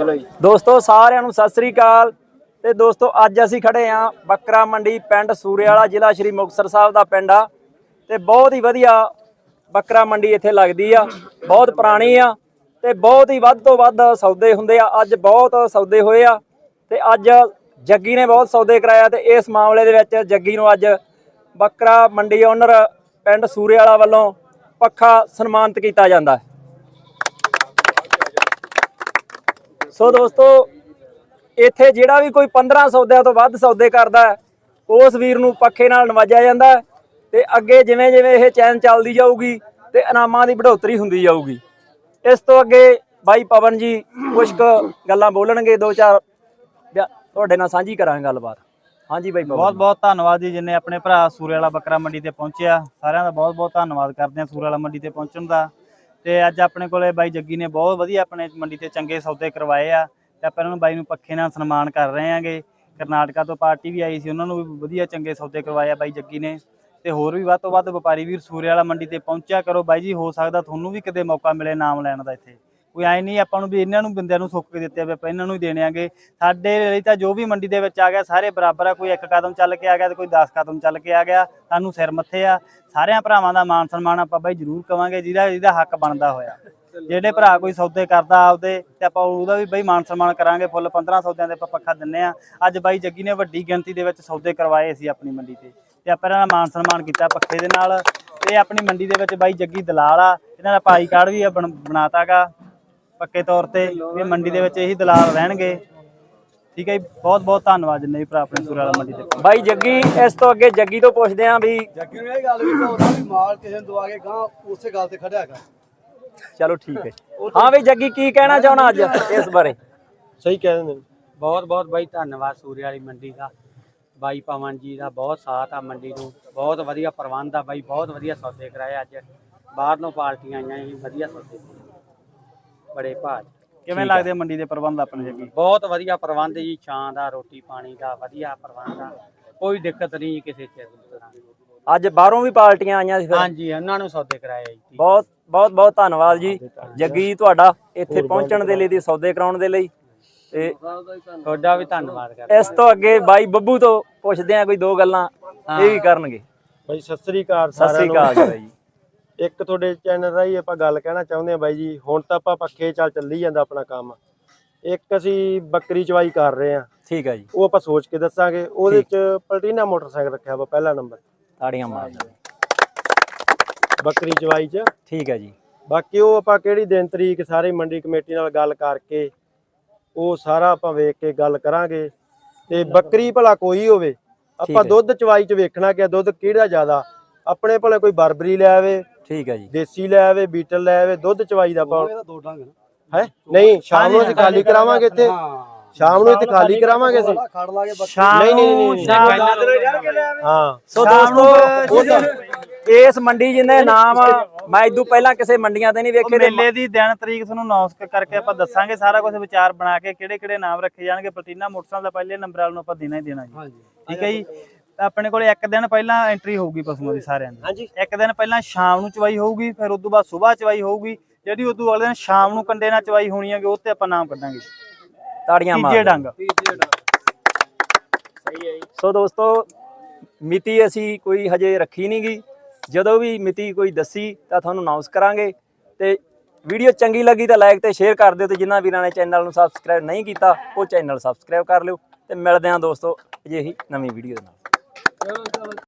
ਚਲੋ ਜੀ। ਦੋਸਤੋ, ਸਾਰਿਆਂ ਨੂੰ ਸਤਿ ਸ੍ਰੀ ਅਕਾਲ। ਤੇ ਦੋਸਤੋ, ਅੱਜ ਅਸੀਂ ਖੜੇ ਆਂ ਬੱਕਰਾ ਮੰਡੀ ਪਿੰਡ ਸੂਰੇ ਜ਼ਿਲ੍ਹਾ ਸ਼੍ਰੀ ਮੁਕਤਸਰ ਸਾਹਿਬ ਦਾ ਪਿੰਡ ਆ। ਤੇ ਬਹੁਤ ਹੀ ਵਧੀਆ ਬੱਕਰਾ ਮੰਡੀ ਇੱਥੇ ਲੱਗਦੀ ਆ। ਬਹੁਤ ਪੁਰਾਣੀ ਆ ਤੇ ਬਹੁਤ ਹੀ ਵੱਧ ਤੋਂ ਵੱਧ ਸੌਦੇ ਹੁੰਦੇ ਆ। ਅੱਜ ਬਹੁਤ ਸੌਦੇ ਹੋਏ ਆ ਤੇ ਅੱਜ ਜੱਗੀ ਨੇ ਬਹੁਤ ਸੌਦੇ ਕਰਾਇਆ ਤੇ ਇਸ ਮਾਮਲੇ ਦੇ ਵਿੱਚ ਜੱਗੀ ਨੂੰ ਅੱਜ ਬੱਕਰਾ ਮੰਡੀ ਓਨਰ ਪਿੰਡ ਸੂਰੇ ਵੱਲੋਂ ਪੱਖਾ ਸਨਮਾਨਿਤ ਕੀਤਾ ਜਾਂਦਾ ਹੈ। ਸੋ ਦੋਸਤੋ, ਇੱਥੇ ਜਿਹੜਾ ਵੀ ਕੋਈ 15 ਸੌਦਿਆਂ ਤੋਂ ਵੱਧ ਸੌਦੇ ਕਰਦਾ ਉਸ ਵੀਰ ਨੂੰ ਪੱਖੇ ਨਾਲ ਨਵਾਜਿਆ ਜਾਂਦਾ ਹੈ ਤੇ ਅੱਗੇ ਜਿਵੇਂ ਜਿਵੇਂ ਇਹ ਚੈਨ ਚੱਲਦੀ ਜਾਊਗੀ ਤੇ ਇਨਾਮਾਂ ਦੀ ਬੜੋਤਰੀ ਹੁੰਦੀ ਜਾਊਗੀ। ਇਸ ਤੋਂ ਅੱਗੇ ਬਾਈ ਪਵਨ ਜੀ ਕੁਝ ਕੁ ਗੱਲਾਂ ਬੋਲਣਗੇ, ਦੋ ਚਾਰ ਤੁਹਾਡੇ ਨਾਲ ਸਾਂਝੀ ਕਰਾਂਗੇ ਗੱਲਬਾਤ। ਹਾਂਜੀ ਬਾਈ ਬਹੁਤ ਬਹੁਤ ਧੰਨਵਾਦ ਜੀ, ਜਿੰਨੇ ਆਪਣੇ ਭਰਾ ਸੂਰੇ ਵਾਲਾ ਬੱਕਰਾ ਮੰਡੀ ਤੇ ਪਹੁੰਚਿਆ, ਸਾਰਿਆਂ ਦਾ ਬਹੁਤ ਬਹੁਤ ਧੰਨਵਾਦ ਕਰਦੇ ਆ ਸੂਰੇ ਵਾਲਾ ਮੰਡੀ ਤੇ ਪਹੁੰਚਣ ਦਾ। ਤੇ ਅੱਜ ਆਪਣੇ ਕੋਲੇ ਬਾਈ ਜੱਗੀ ਨੇ ਬਹੁਤ ਵਧੀਆ ਆਪਣੇ ਮੰਡੀ ਤੇ ਚੰਗੇ ਸੌਦੇ ਕਰਵਾਏ ਆ ਤੇ ਆਪਾਂ ਇਹਨਾਂ ਨੂੰ ਬਾਈ ਨੂੰ ਪੱਖੇ ਨਾਲ ਸਨਮਾਨ ਕਰ ਰਹੇ ਆਂਗੇ ਕਰਨਾਟਕਾ ਤੋਂ ਪਾਰਟੀ ਵੀ ਆਈ ਸੀ, ਉਹਨਾਂ ਨੂੰ ਵੀ ਵਧੀਆ ਚੰਗੇ ਸੌਦੇ ਕਰਵਾਏ ਆ ਬਾਈ ਜੱਗੀ ਨੇ। ਤੇ ਹੋਰ ਵੀ ਵੱਧ ਤੋਂ ਵੱਧ ਵਪਾਰੀ ਵੀਰ ਸੂਰੇ ਵਾਲਾ ਮੰਡੀ ਤੇ ਪਹੁੰਚਿਆ ਕਰੋ ਬਾਈ ਜੀ, ਹੋ ਸਕਦਾ ਤੁਹਾਨੂੰ ਵੀ ਕਦੇ ਮੌਕਾ ਮਿਲੇ ਨਾਮ ਲੈਣ ਦਾ ਇੱਥੇ। ਕੋਈ ਐ ਨਹੀਂ ਆਪਾਂ ਨੂੰ ਵੀ ਇਹਨਾਂ ਨੂੰ ਬੰਦਿਆਂ ਨੂੰ ਸੁੱਕ ਕੇ ਦਿੱਤੇ ਆ ਆਪਾਂ ਇਹਨਾਂ ਨੂੰ ਹੀ ਦੇਣੇ ਆਂਗੇ। ਸਾਡੇ ਲਈ ਤਾਂ ਜੋ ਵੀ ਮੰਡੀ ਦੇ ਵਿੱਚ ਆ ਗਿਆ, ਸਾਰੇ ਬਰਾਬਰ ਆ, ਕੋਈ ਇੱਕ ਕਦਮ ਚੱਲ ਕੇ ਆ ਗਿਆ ਤੇ ਕੋਈ 10 ਕਦਮ ਚੱਲ ਕੇ ਆ ਗਿਆ, ਸਾਨੂੰ ਸਿਰ ਮੱਥੇ ਆ। ਸਾਰਿਆਂ ਭਰਾਵਾਂ ਦਾ ਮਾਨ ਸਨਮਾਨ ਆਪਾਂ ਬਾਈ ਜ਼ਰੂਰ ਕਵਾਂਗੇ, ਜਿਹਦਾ ਜਿਹਦਾ ਹੱਕ ਬਣਦਾ ਹੋਇਆ। ਜਿਹੜੇ ਭਰਾ ਕੋਈ ਸੌਦੇ ਕਰਦਾ ਆਪਦੇ, ਤੇ ਆਪਾਂ ਉਹਦਾ ਵੀ ਬਈ ਮਾਨ ਸਨਮਾਨ ਕਰਾਂਗੇ, ਫੁੱਲ 15 ਸੌਦਿਆਂ ਦੇ ਆਪਾਂ ਪੱਖਾ ਦਿੰਨੇ ਆ। ਅੱਜ ਬਾਈ ਜੱਗੀ ਨੇ ਵੱਡੀ ਗਿਣਤੀ ਦੇ ਵਿੱਚ ਸੌਦੇ ਕਰਵਾਏ ਸੀ ਆਪਣੀ ਮੰਡੀ ਤੇ। ਤੇ ਆਪਾਂ ਇਹਨਾਂ ਦਾ ਮਾਨ ਸਨਮਾਨ ਕੀਤਾ ਪੱਖੇ ਦੇ ਨਾਲ। ਤੇ ਆਪਣੀ ਮੰਡੀ ਦੇ ਵਿੱਚ ਬਾਈ ਜੱਗੀ ਦਲਾਲ ਆ, ਇਹਨਾਂ ਦਾ ਭਾਈ ਕਾਰਡ ਵੀ ਆ ਬਣ- ਬਣਾਤਾਗਾ। ਪੱਕੇ ਤੌਰ ਤੇ ਵੀ ਮੰਡੀ ਦੇ ਵਿੱਚ ਇਹੀ ਦਲਾਲ ਰਹਿਣਗੇ। ਠੀਕ ਹੈ ਜੀ ਬਹੁਤ ਬਹੁਤ ਧੰਨਵਾਦ ਜਿੰਨੇ ਵੀ ਭਰਾ ਆਪਣੇ ਸੂਰ ਵਾਲਾ ਮੰਡੀ ਤੇ। ਬਾਈ ਜੱਗੀ ਇਸ ਤੋਂ ਅੱਗੇ ਜੱਗੀ ਤੋਂ ਪੁੱਛਦੇ ਆਂ ਵੀ ਜੱਗੀ ਨੂੰ ਇਹ ਗੱਲ ਵੀ ਕਹੋ ਵੀ ਮਾਲ ਕਿਸੇ ਨੂੰ ਦਵਾ ਕੇ ਗਾਂ ਉਸੇ ਗੱਲ ਤੇ ਖੜਿਆ ਕਰ। ਚਲੋ ਠੀਕ ਹੈ। ਹਾਂ ਵੀ ਜੱਗੀ ਕੀ ਕਹਿਣਾ ਚਾਹਣਾ ਅੱਜ ਇਸ ਬਾਰੇ? ਸਹੀ ਕਹਿ ਦਿੰਦੇ ਨੇ। ਬਹੁਤ ਬਹੁਤ ਬਾਈ ਧੰਨਵਾਦ ਸੂਰੇ ਵਾਲੀ ਮੰਡੀ ਦਾ। ਬਾਈ ਪਵਨ ਜੀ ਦਾ ਬਹੁਤ ਸਾਥ ਆ ਮੰਡੀ ਨੂੰ। ਬਹੁਤ ਵਧੀਆ ਪ੍ਰਬੰਧ ਆ ਬਾਈ ਬਹੁਤ ਵਧੀਆ ਸੌਦੇ ਕਰਾਏ ਅੱਜ। ਬਾਹਰੋਂ ਪਾਰਟੀਆਂ ਆਈਆਂ ਸੀ ਵਧੀਆ ਸੌਦੇ। ਬੜੇ ਭਾਜ ਕਿਵੇਂ ਲੱਗਦੇ ਮੰਡੀ ਦੇ ਪ੍ਰਬੰਧ ਆਪਣੇ ਜੱਗੀ? ਬਹੁਤ ਵਧੀਆ ਪ੍ਰਬੰਧ ਜੀ ਛਾਂ ਦਾ ਰੋਟੀ ਪਾਣੀ ਦਾ ਵਧੀਆ ਪ੍ਰਬੰਧ ਆ। ਕੋਈ ਦਿੱਕਤ ਨਹੀਂ ਕਿਸੇ ਚੀਜ਼ ਦੀ। ਅੱਜ ਬਾਹਰੋਂ ਵੀ ਪਾਰਟੀਆਂ ਆਈਆਂ ਸੀ ਫਿਰ? ਹਾਂਜੀ ਉਹਨਾਂ ਨੂੰ ਸੌਦੇ ਕਰਾਏ ਜੀ। ਬਹੁਤ ਬਹੁਤ ਬਹੁਤ ਧੰਨਵਾਦ ਜੀ। ਜੱਗੀ ਜੀ ਤੁਹਾਡਾ ਇੱਥੇ ਪਹੁੰਚਣ ਦੇ ਲਈ ਤੇ ਸੌਦੇ ਕਰਾਉਣ ਦੇ ਲਈ। ਤੇ ਤੁਹਾਡਾ ਵੀ ਧੰਨਵਾਦ ਕਰਦੇ ਇਸ ਤੋਂ ਅੱਗੇ ਬਾਈ ਬੱਬੂ ਤੋਂ ਪੁੱਛਦੇ ਆ ਕੋਈ ਦੋ ਗੱਲਾਂ ਇਹ ਵੀ ਕਰਨਗੇ। ਬਾਈ ਸਤਿ ਸ੍ਰੀ ਅਕਾਲ ਸਤਿ ਸ੍ਰੀ ਅਕਾਲ ਜੀ ਇੱਕ ਤੁਹਾਡੇ ਚੈਨਲ ਰਾਹੀਂ ਆਪਾਂ ਗੱਲ ਕਹਿਣਾ ਚਾਹੁੰਦੇ ਆ ਬਾਈ ਜੀ ਹੁਣ ਤਾਂ ਆਪਾਂ ਪੱਖੇ ਚੱਲ ਚੱਲੀ ਜਾਂਦਾ ਆਪਣਾ ਕੰਮ। ਇੱਕ ਅਸੀਂ ਬੱਕਰੀ ਚਵਾਈ ਕਰ ਰਹੇ ਆ ਠੀਕ ਹੈ ਜੀ। ਉਹ ਆਪਾਂ ਸੋਚ ਕੇ ਦੱਸਾਂਗੇ। ਉਹਦੇ ਚ ਪਲਟੀਨਾ ਮੋਟਰਸਾਈਕਲ ਰੱਖਿਆ ਵਾ ਪਹਿਲਾ ਨੰਬਰ। ਤਾੜੀਆਂ ਮਾਰ ਜੀ ਬੱਕਰੀ ਚਵਾਈ ਚ। ਠੀਕ ਹੈ ਜੀ। ਬਾਕੀ ਉਹ ਆਪਾਂ ਕਿਹੜੀ ਦਿਨ ਤਰੀਕ ਸਾਰੇ ਮੰਡੀ ਕਮੇਟੀ ਨਾਲ ਗੱਲ ਕਰਕੇ ਉਹ ਸਾਰਾ ਆਪਾਂ ਵੇਖ ਕੇ ਗੱਲ ਕਰਾਂਗੇ। ਤੇ ਬੱਕਰੀ ਭਲਾ ਕੋਈ ਹੋਵੇ। ਆਪਾਂ। ਦੁੱਧ ਚਵਾਈ ਚ ਵੇਖਣਾ ਕਿ ਦੁੱਧ ਕਿਹੜਾ ਜ਼ਿਆਦਾ ਆਪਣੇ ਭਲੇ ਕੋਈ ਬਰਬਰੀ ਲੈ ਆਵੇ ਠੀਕ ਹੈ ਜੀ। ਦੇਸੀ ਲੈ ਆਵੇ ਬੀਟਲ ਲੈ ਆਵੇ ਦੁੱਧ ਚਵਾਈ ਦਾ ਆਪਾਂ ਹੈ? ਨਹੀਂ ਸ਼ਾਮ ਨੂੰ ਅਸੀਂ ਖਾਲੀ ਕਰਾਵਾਂਗੇ ਇੱਥੇ। ਸ਼ਾਮ ਨੂੰ ਇੱਥੇ ਖਾਲੀ ਕਰਾਵਾਂਗੇ ਅਸੀਂ। ਸ਼ਾਮ ਨਹੀਂ, ਨਹੀਂ, ਹਾਂ। ਸੋ ਦੋਸਤੋ ਇਸ ਮੰਡੀ ਜਿੰਨੇ ਨਾਮ ਮੈਂ ਇਦੋਂ ਪਹਿਲਾਂ ਕਿਸੇ ਮੰਡੀਆਂ ਤੇ ਨਹੀਂ ਵੇਖੇ ਮੇਲੇ ਦੀ ਦਿਨ ਤਰੀਕ ਤੁਹਾਨੂੰ ਅਨਾਉਂਸ ਕਰਕੇ ਆਪਾਂ ਦੱਸਾਂਗੇ ਸਾਰਾ ਕੁਝ ਵਿਚਾਰ ਬਣਾ ਕੇ ਕਿਹੜੇ ਕਿਹੜੇ ਨਾਮ ਰੱਖੇ ਜਾਣਗੇ। ਪਲਟੀਨਾ ਮੋਟਰਸਾਈਕਲ ਦਾ ਪਹਿਲੇ ਨੰਬਰ ਵਾਲ ਨੂੰ ਆਪਾਂ ਦੇਣਾ ਹੀ ਦੇਣਾ ਜੀ। ਠੀਕ ਹੈ ਜੀ? ਆਪਣੇ ਕੋਲੇ ਇੱਕ ਦਿਨ ਪਹਿਲਾਂ ਐਂਟਰੀ ਹੋਊਗੀ ਪਸ਼ੂਆਂ ਦੀ ਸਾਰਿਆਂ ਦੀ। ਹਾਂਜੀ। ਇੱਕ ਦਿਨ ਪਹਿਲਾਂ ਸ਼ਾਮ ਨੂੰ ਚਵਾਈ ਹੋਊਗੀ ਫਿਰ ਉਸ ਤੋਂ ਬਾਅਦ ਸਵੇਰ ਚਵਾਈ ਹੋਊਗੀ ਜਿਹੜੀ ਉਸ ਤੋਂ ਅਗਲੇ ਦਿਨ ਸ਼ਾਮ ਨੂੰ ਕੰਡੇ ਨਾਲ ਚਵਾਈ ਹੋਣੀ ਹੈਗੀ ਉਹ ਤੇ ਆਪਾਂ ਨਾਮ ਕੱਢਾਂਗੇ। ਤਾੜੀਆਂ ਤੀਜੇ ਮਾਰ ਡੰਗ। ਸੋ ਦੋਸਤੋ ਮਿਤੀ ਅਸੀਂ ਕੋਈ ਹਜੇ ਰੱਖੀ ਨਹੀਂ ਗੀ। ਜਦੋਂ ਵੀ ਮਿਤੀ ਕੋਈ ਦੱਸੀ ਤਾਂ ਤੁਹਾਨੂੰ ਅਨਾਉਂਸ ਕਰਾਂਗੇ। ਤੇ ਵੀਡੀਓ ਚੰਗੀ ਲੱਗੀ ਤਾਂ ਲਾਈਕ ਤੇ ਸ਼ੇਅਰ ਕਰ ਦਿਓ ਤੇ ਜਿਨ੍ਹਾਂ ਵੀਰਾਂ ਨੇ ਚੈਨਲ ਨੂੰ ਸਬਸਕ੍ਰਾਈਬ ਨਹੀਂ ਕੀਤਾ ਉਹ ਚੈਨਲ ਸਬਸਕ੍ਰਾਈਬ ਕਰ ਲਿਓ। ਤੇ ਮਿਲਦੇ ਹਾਂ ਦੋਸਤੋ ਅਜਿਹੀ ਨਵੀਂ ਵੀਡੀਓ ਦੇ ਨਾਲ। どうぞ。